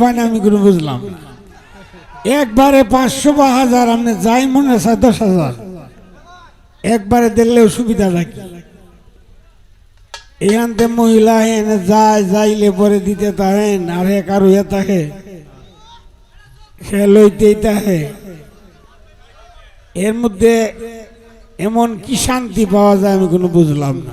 পায় না আমি কোনো বুঝলাম না। একবারে পাঁচশো বা হাজার, আপনি যাই মনে হয় দশ হাজার। একবারে দিলেও সুবিধা রাখি এখানতে মহিলা এনে যায়, যাইলে পরে দিতে তাহেন আর এক আর হইয়া থাকে। সে লইতেই তাহে। এর মধ্যে এমন কি শান্তি পাওয়া যায় আমি কোনো বুঝলাম না।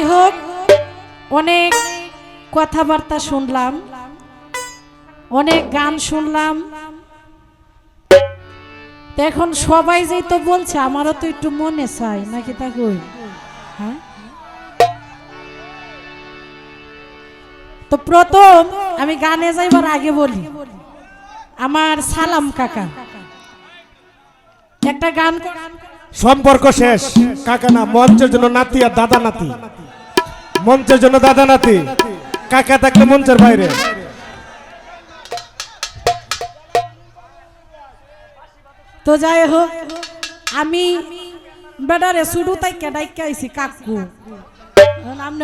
যাই হোক অনেক কথাবার্তা শুনলাম, অনেক গান শুনলাম। এখন সবাই যেই তো বলছে, আমারও তো একটু মনে চাই নাকি তা কই? হ্যাঁ? তো প্রথম আমি গানে যাইবার আগে বলি, আমার সালাম কাকা। একটা গান সম্পর্ক শেষ। কাকা না, মঞ্চের জন্য নাতি আর দাদা নাতি। মঞ্চের জন্য দাদা নাতি কাকা থাকলে মঞ্চের বাইরে। তো যাই হোক আমি বেডারে শুরু তাই কেডাইকে আইছি কাকু।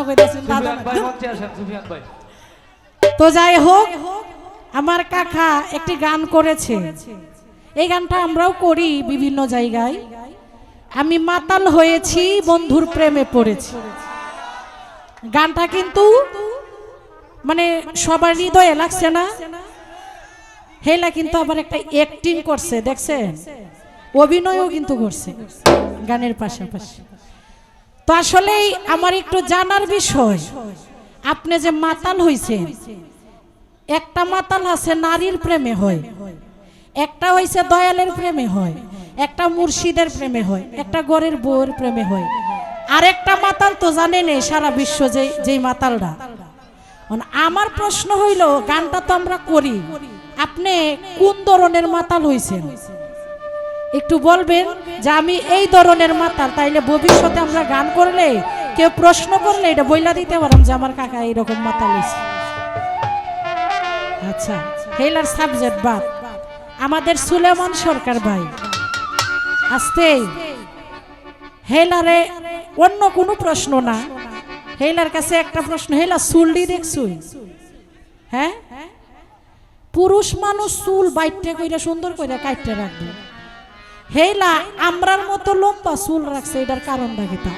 কইতাছেন দাদা তো যাই হোক আমার কাকা একটি গান করেছে। এই গানটা আমরাও করি বিভিন্ন জায়গায়। আমি মাতাল হয়েছি বন্ধুর প্রেমে পড়েছি। গানটা কিন্তু মানে সবার হৃদয়ে লাগছে না। হেলা কিন্তু আবার একটা অ্যাক্টিং করছে, দেখছেন? অভিনয়ও কিন্তু করছে গানের পাশাপাশি। তো আসলেই আমার একটু জানার বিষয়, আপনি যে মাতাল হইছেন, একটা মাতাল আছে নারীর প্রেমে হয়, একটা হইছে দয়ালের প্রেমে হয়, একটা মুর্শিদের প্রেমে হয়, একটা গড়ের বউয়ের প্রেমে হয়। আর একটা মাতাল তো জানেন সারা বিশ্ব যে যেই মাতালরা এখন আমার প্রশ্ন হইল, গানটা তো আমরা করি। আপনি কোন ধরনের মাতাল হইছেন? একটু বলবেন যে আমি এই ধরনের মাতাল, তাইলে ভবিষ্যতে আমরা গান করলে কেউ প্রশ্ন করলে এটা বইলা দিতে পারাম যে আমার কাকা এইরকম মাতাল হয়েছে আচ্ছা হেলার সাবজেক্ট বাদ। আমাদের সুলেমান সরকার ভাই আসতেই হেলারে অন্য কোনো প্রশ্ন না। হেলার কাছে একটা প্রশ্ন, হেলা চুলডি দেখছুই? হ্যাঁ? পুরুষ মানুষ চুল বাইটে কইরা, সুন্দর কইরা কাটতে রাখবে। হেলা, আমরার মতো লম্বা চুল রাখছে, এটার কারণ কি তা?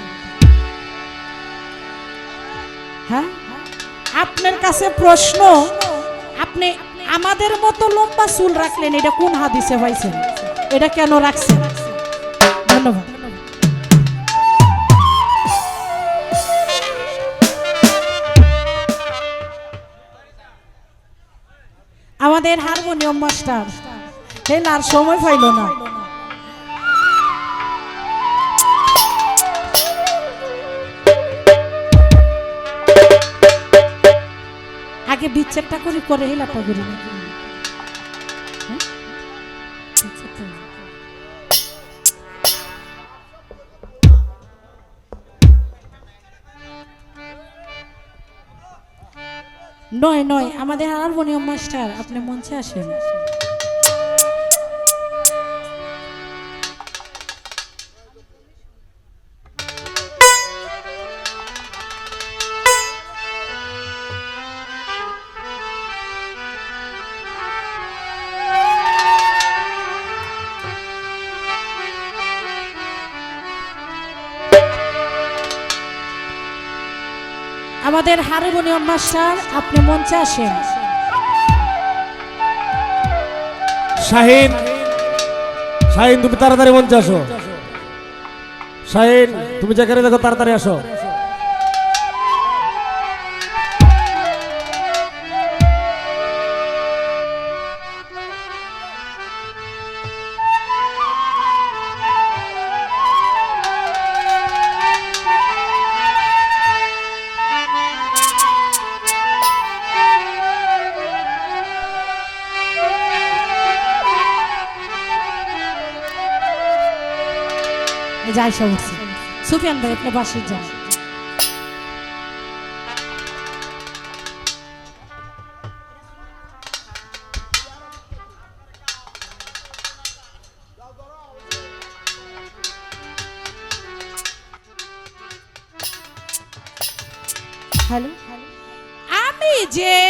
হ্যাঁ? আপনার কাছে প্রশ্ন, আপনি আমাদের মতো লম্বা চুল রাখলেন, এটা কোন হাদিসে পাইছেন এটা কেন রাখছেন? ধন্যবাদ। আমাদের হারমোনিয়াম মাস্টার। হেন আর সময় পাইল না। আগে বিচ্ছেদটা করি করে হেলাটা করি। নয় নয় আমাদের হারমোনিয়াম মাস্টার আপনি মঞ্চে আসেন। আমাদের হারমোনিয়াম মাস্টার, আপনি মঞ্চে আসেন। শাহিন শাহিন, তুমি তাড়াতাড়ি মঞ্চে আসো। শাহিন, তুমি যেখানে দেখো তাড়াতাড়ি আসো। আয়সা উঠছে। সুফিয়ান ভাই আপনি বাসে যান। হ্যালো। আমি যে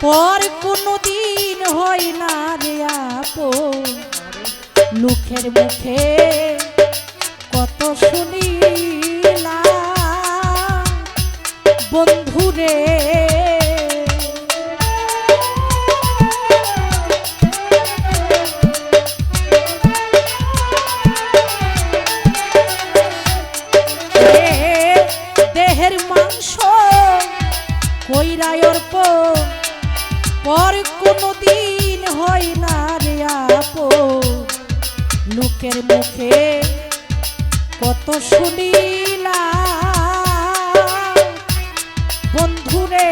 পর কোনদিন হয় না রে আপো লোকের মুখে কত শুনিলা বন্ধু রে। দেহের মাংস কইরায়র পর পর কোনো দিন হয় না রে আপো লোকের মুখে কত শুনিলা বন্ধুরে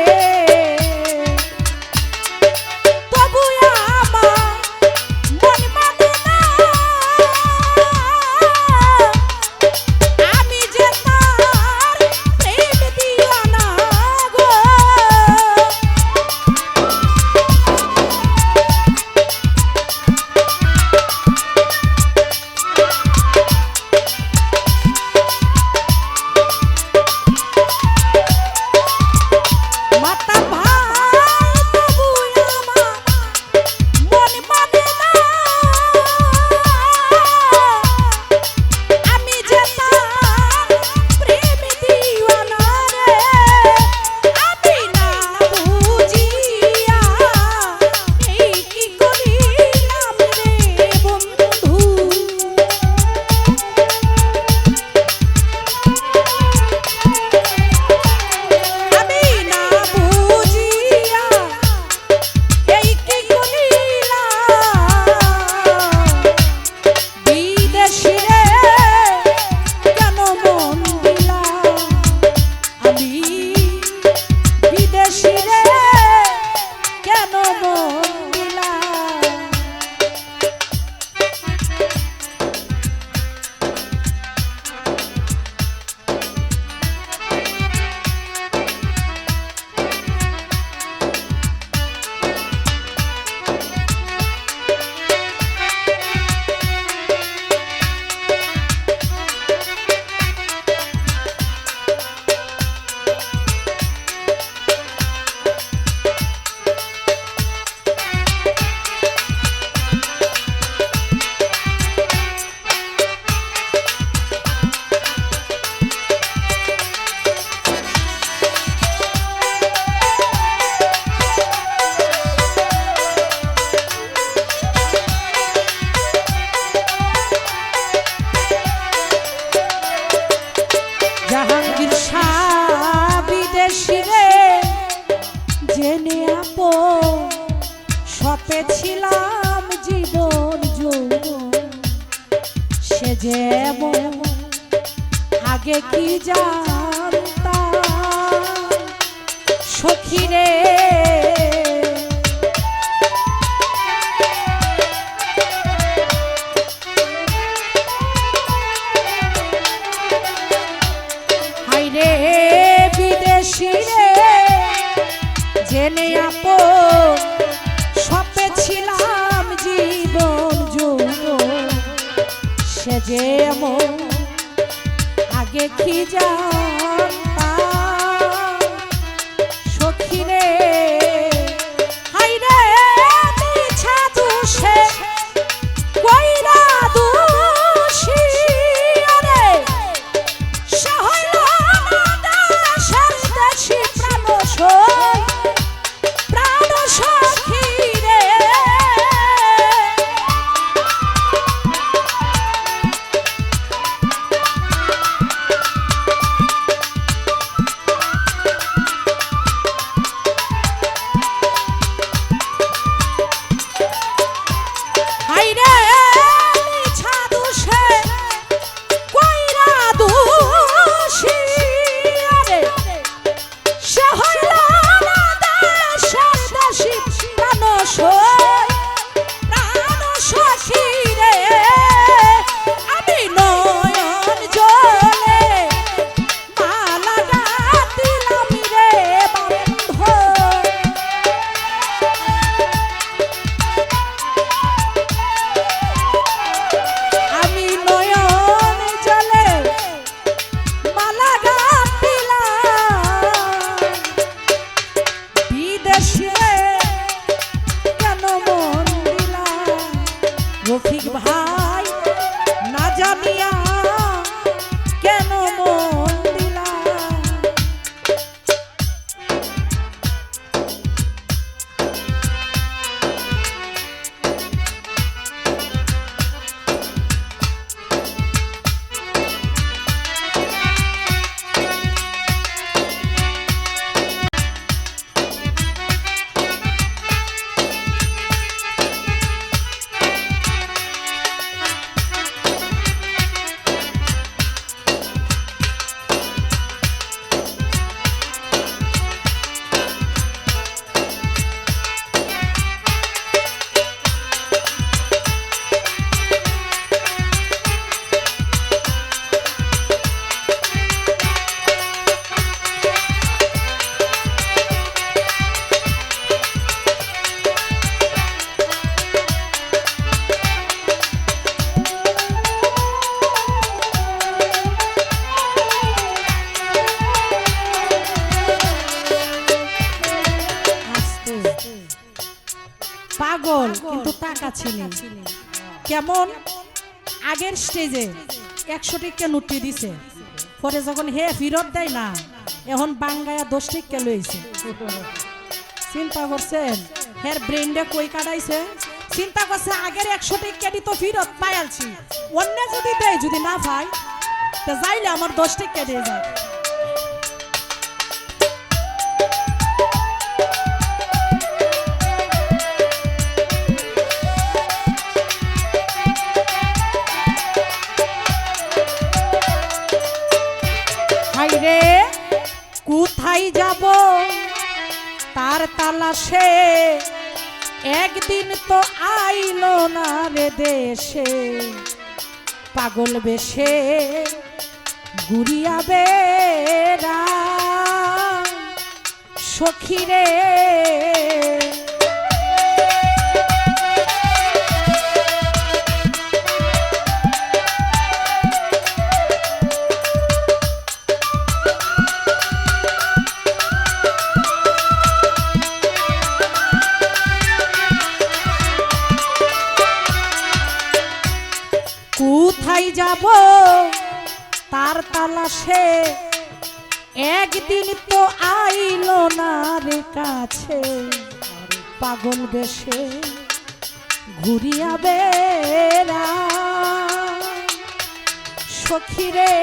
এমন আগে খি জানতাম পাগল কিন্তু টাকা ছিল কেমন? আগের স্টেজে একশো টিকা নুটি দিছে। পরে যখন হে ফিরত দেয় না এখন বাঙ্গায়া দশ টিকা লইছে। চিন্তা করছেন? হের ব্রেনডে কই কাটাইছে? চিন্তা করছে আগের একশো টিকা তো ফিরত পাইয়ালছি অন্য যদি দেয় যদি না পাই তা যাইলে আমার দশ টিকা দিয়ে যায়। কোথায় যাব? তার তালাশে একদিন তো আইল না রে দেশে। পাগল বেশে ঘুরিয়া বেড়া সখীরে। যাব। তার তালাশে একদিন তো আইল না রে কাছে। পাগল বেশে ঘুরিয়া বেড়া সখীরে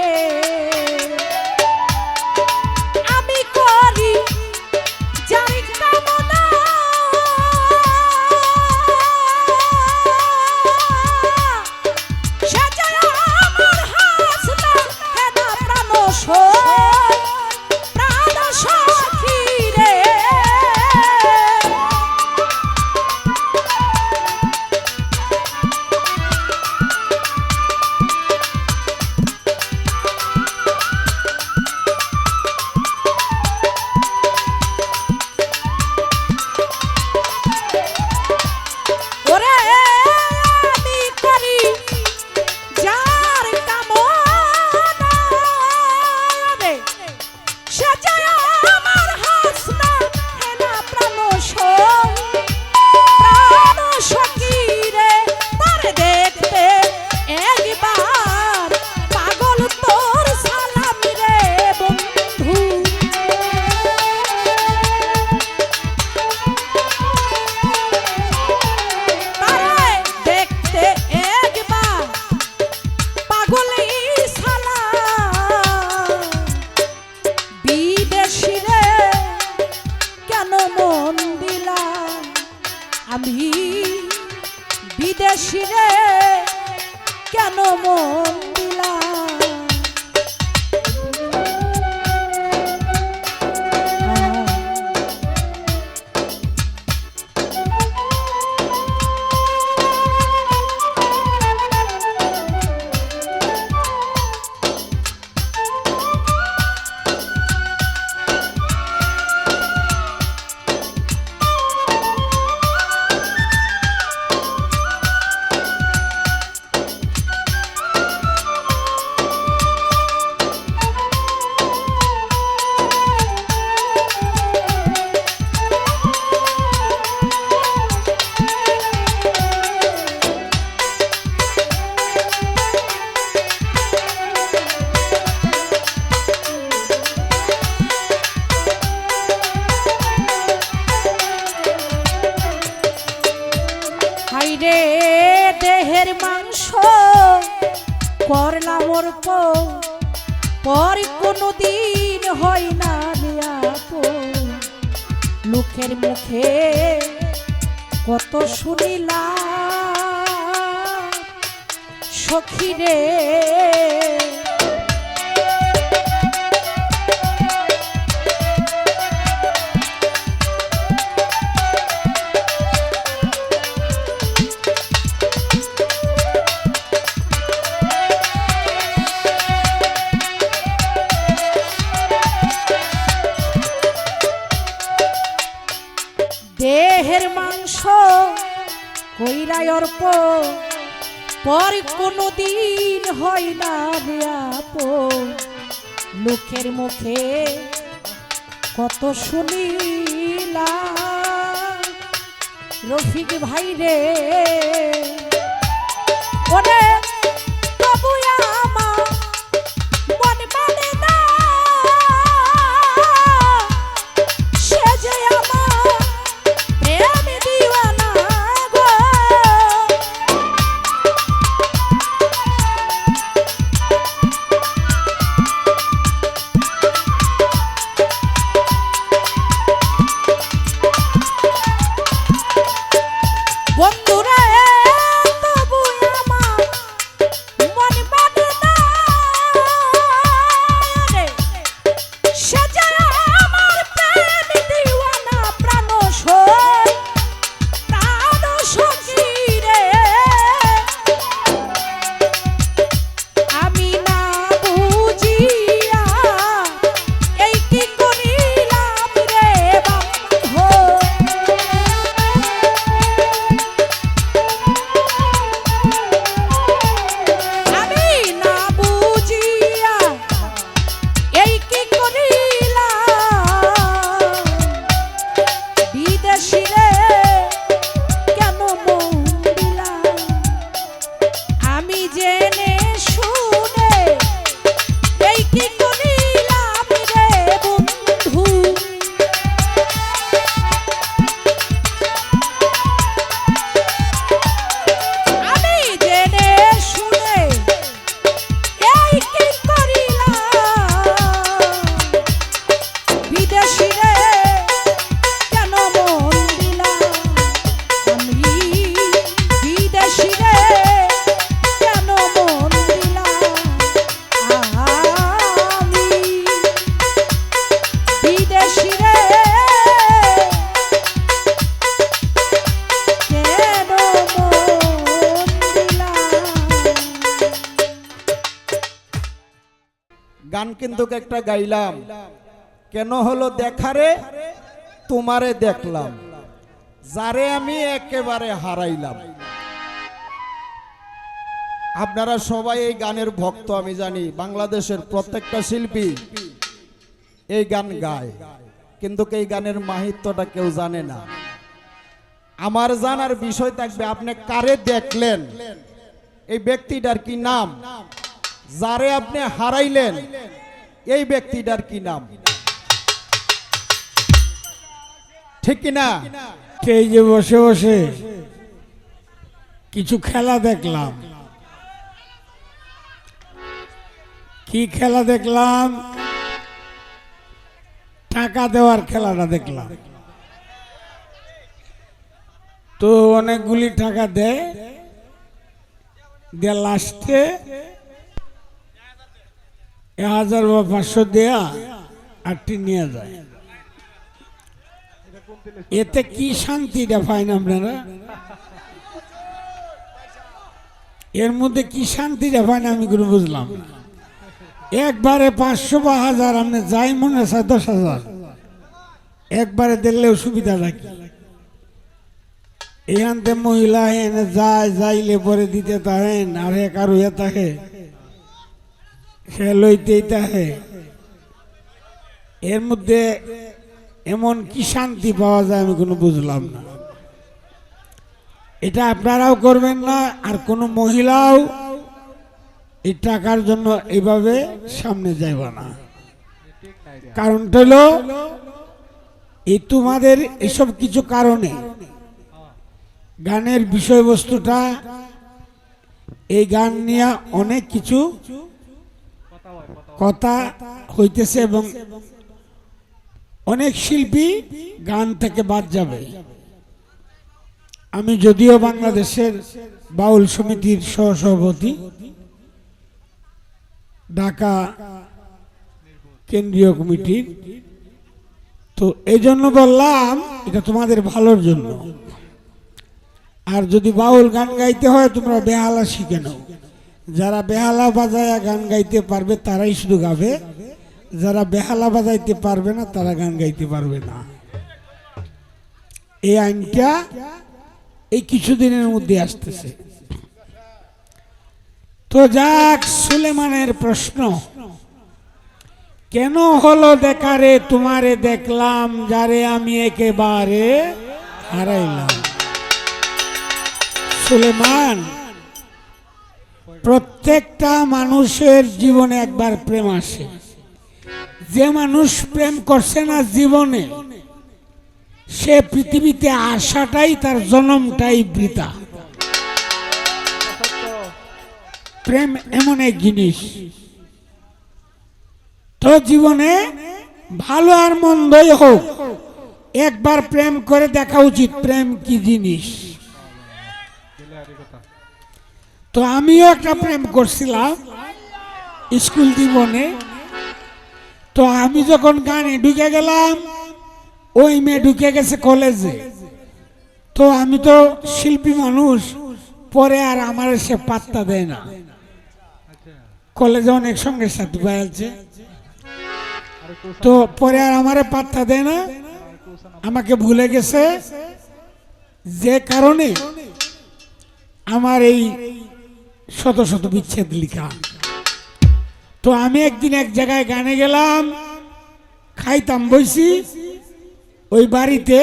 অর্প পর কোনো দিন হয় না দেয়াপ লোকের মুখে কত শুনিলা রফিক ভাই রে ওরে গাইলাম। কেন হলো দেখারে? তোমারে দেখলাম। যারে আমি একেবারে হারাইলাম। আপনারা সবাই এই গানের ভক্ত, আমি জানি, বাংলাদেশের প্রত্যেকটা শিল্পী এই গান গায়। কিন্তু এই গানের মাহিত্যটা কেউ জানে না। আমার জানার বিষয় থাকবে, আপনি কারে দেখলেন? এই ব্যক্তিটার কি নাম? যারে আপনি হারাইলেন? এই ব্যক্তিটার কি নাম? ঠিক কি না? এই যে বসে বসে কিছু খেলা দেখলাম। কি খেলা দেখলাম? টাকা দেওয়ার খেলাটা দেখলাম। তো অনেকগুলি টাকা দেয়। দিয়ে লাস্টে এক হাজার বা পাঁচশো দেয়া আটটি নিয়ে যায়। এতে কি শান্তিটা পাইন আপনারা? এর মধ্যে কি শান্তি শান্তিটা পাইন আমি কোনো বুঝলাম একবারে পাঁচশো বা হাজার, আপনি যাই মনে হয় দশ হাজার। একবারে দিলেও সুবিধা রাখি এখানতে মহিলা এনে যায়, যাইলে পরে দিতে তাহেন আর আর হইয়া থাকে। তাহে এর মধ্যে এমন কি শান্তি পাওয়া যায় আমি কোনো বুঝলাম না। এটা আপনারাও করবেন না, আর কোনো মহিলাও এই টাকার জন্য এইভাবে সামনে যাইব না। কারণটা হলো, এই তোমাদের এসব কিছু কারণে গানের বিষয়বস্তুটা, এই গান নিয়ে অনেক কিছু কথা হইতেছে এবং অনেক শিল্পী গান থেকে বাদ যাবে। আমি যদিও বাংলাদেশের বাউল সমিতির সহসভাপতি, ঢাকা কেন্দ্রীয় কমিটির, তো এই জন্য বললাম, এটা তোমাদের ভালোর জন্য। আর যদি বাউল গান গাইতে হয়, তোমরা বেহালা শিখে নাও যারা বেহালা বাজায় গান গাইতে পারবে তারাই শুধু গাবে। যারা বেহালা বাজাইতে পারবে না, তারা গান গাইতে পারবে না। এই আইনটা এই কিছুদিনের মধ্যে আসতেছে। তো যাক, সুলেমানের প্রশ্ন। কেন হলো দেখারে, তোমারে দেখলাম, যারে আমি একেবারে হারাইলাম। সুলেমান প্রত্যেকটা মানুষের জীবনে একবার প্রেম আসে। যে মানুষ প্রেম করছে না জীবনে, সে পৃথিবীতে আসাটাই তার জন্মটাই বৃতা প্রেম এমন এক জিনিস। তো জীবনে ভালো আর মন্দই হোক, একবার প্রেম করে দেখা উচিত প্রেম কি জিনিস। তো আমিও একটা প্রেম করছিলাম স্কুল জীবনে। তো আমি যখন গানে ঢুকে গেলাম, ওই মেয়ে ঢুকে গেছে কলেজে। তো আমি তো শিল্পী মানুষ, পরে আর আমার সে পাত্তা দেয় না। কলেজে অনেক সঙ্গে সাথে পাইছে তো পরে আর আমারে পাত্তা দেয় না। আমাকে ভুলে গেছে। যে কারণে আমার এই শত শত বিচ্ছেদ লিখা। তো আমি একদিন এক জায়গায় গানে গেলাম, খাইতাম, বইছি, ওই বাড়িতে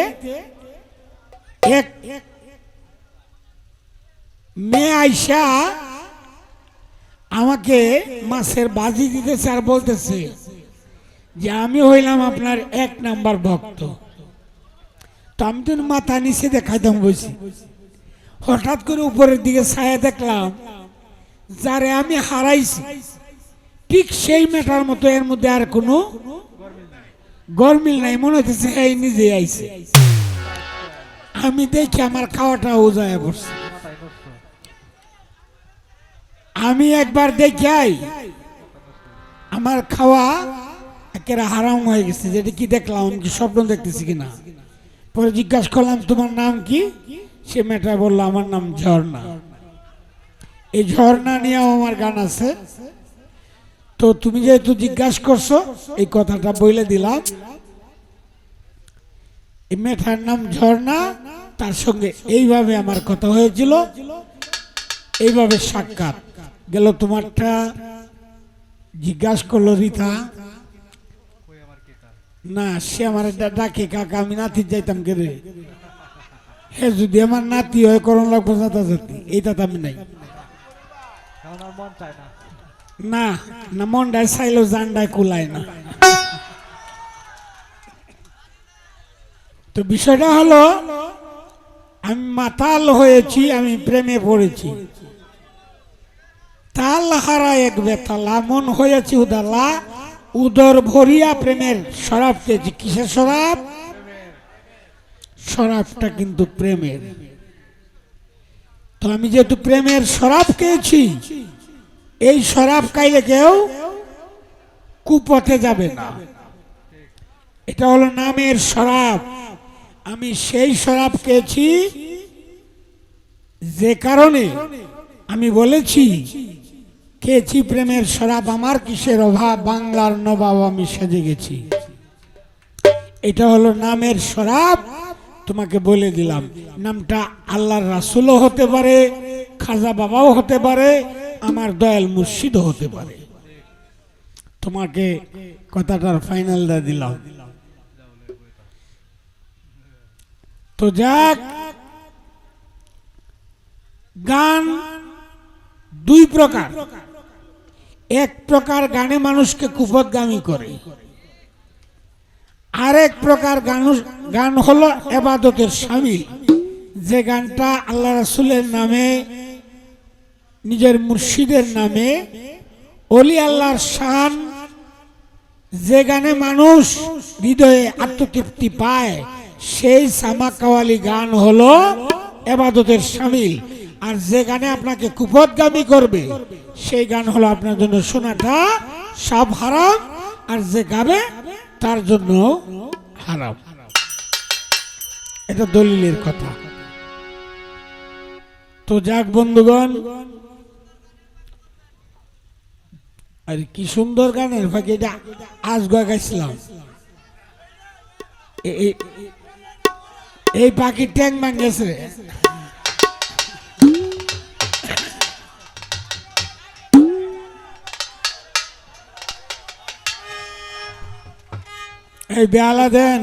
এক মেয়ে আইসা আমাকে মাছের বাজি দিতেছে আর বলতেছে যে আমি হইলাম আপনার এক নাম্বার ভক্ত। তো আমি তো মাথা নিচে দেখাইতাম বসি হঠাৎ করে উপরের দিকে ছায়া দেখলাম যারে আমি হারাইছি, ঠিক সেই মেটার মতো এর মধ্যে আর কোনো গরমিল নাই। মনে হচ্ছে এই, নিজে আইছে। আমি দেখি আমার খাওয়াটা উজায় পড়ছে। আমি একবার দেখি, আই, আমার খাওয়া একেবারে হারাম হয়ে গেছে। যেটা কি দেখলাম, আমি কি স্বপ্ন দেখতেছি কিনা? পরে জিজ্ঞাসা করলাম, তোমার নাম কি? সে মেয়েটা বলল, আমার নাম ঝর্ণা। এই ঝর্ণা নিয়েও আমার গান আছে। তো তুমি যেহেতু জিজ্ঞাসা করছ, এই কথাটা বলে দিলাম। এই মেয়েটার নাম ঝর্ণা, তার সঙ্গে এইভাবে আমার কথা হয়েছিল। এইভাবে সাক্ষাৎ। গেল তোমারটা, জিজ্ঞাসা করল রীতা। না, সে আমার ডাকে, কাকা, আমি নাতি যাইতাম কে রে হে, যদি আমার নাতি হয় করণ লাগবো এইটা তো আমি নাই। না না মনটায় চাইলেও জানডায় কুলায় না। তো বিষয়টা হলো, আমি মাতাল হয়েছি, আমি প্রেমে পড়েছি। তাল হারা এক বেতালা মন হয়েছি উদালা, উদর ভরিয়া প্রেমের শরাব পেয়েছি। কিসের শরাব শরাবটা কিন্তু প্রেমের। তো আমি যেহেতু প্রেমের শরাব খেয়েছি, এই শরাব খাইলে কেউ কুপথে যাবে না। এটা হলো নামের শরাব। আমি সেই শরাব খেয়েছি, যে কারণে আমি বলেছি, খেয়েছি প্রেমের শরাব, আমার কিসের অভাব? বাংলার নবাব আমি সেজে গেছি। এটা হলো নামের শরাব। তোমাকে বলে দিলাম, নামটা আল্লাহর রাসুলও হতে পারে, খাজা বাবাও হতে পারে, আমার দয়াল মুর্শিদও হতে পারে। তোমাকে কথাটার ফাইনালটা দিলাম। তো যাক, গান দুই প্রকার। এক প্রকার গানে মানুষকে কুপদগামী করে। আরেক প্রকার গান গান হলো এবাদতের সামিল। যে গানটা আল্লাহ রাসুলের নামে, নিজের মুর্শিদের নামে, অলি আল্লাহর শান, যে গানে মানুষ হৃদয়ে আত্মতৃপ্তি পায়, সেই সামা কাওয়ালি গান হলো এবাদতের সামিল। আর যে গানে আপনাকে কুপদগামী করবে, সেই গান হলো আপনার জন্য শোনাটা সব হারাম। আর যে গাবে তার জন্য হারাম। এটা দলিলের কথা। তো যাক বন্ধুগণ, আর কি সুন্দর গানের ফাঁকে এটা আজ গাইছিলাম। এই পাখি ট্যাং ভাঙেছে এই বেলা দেন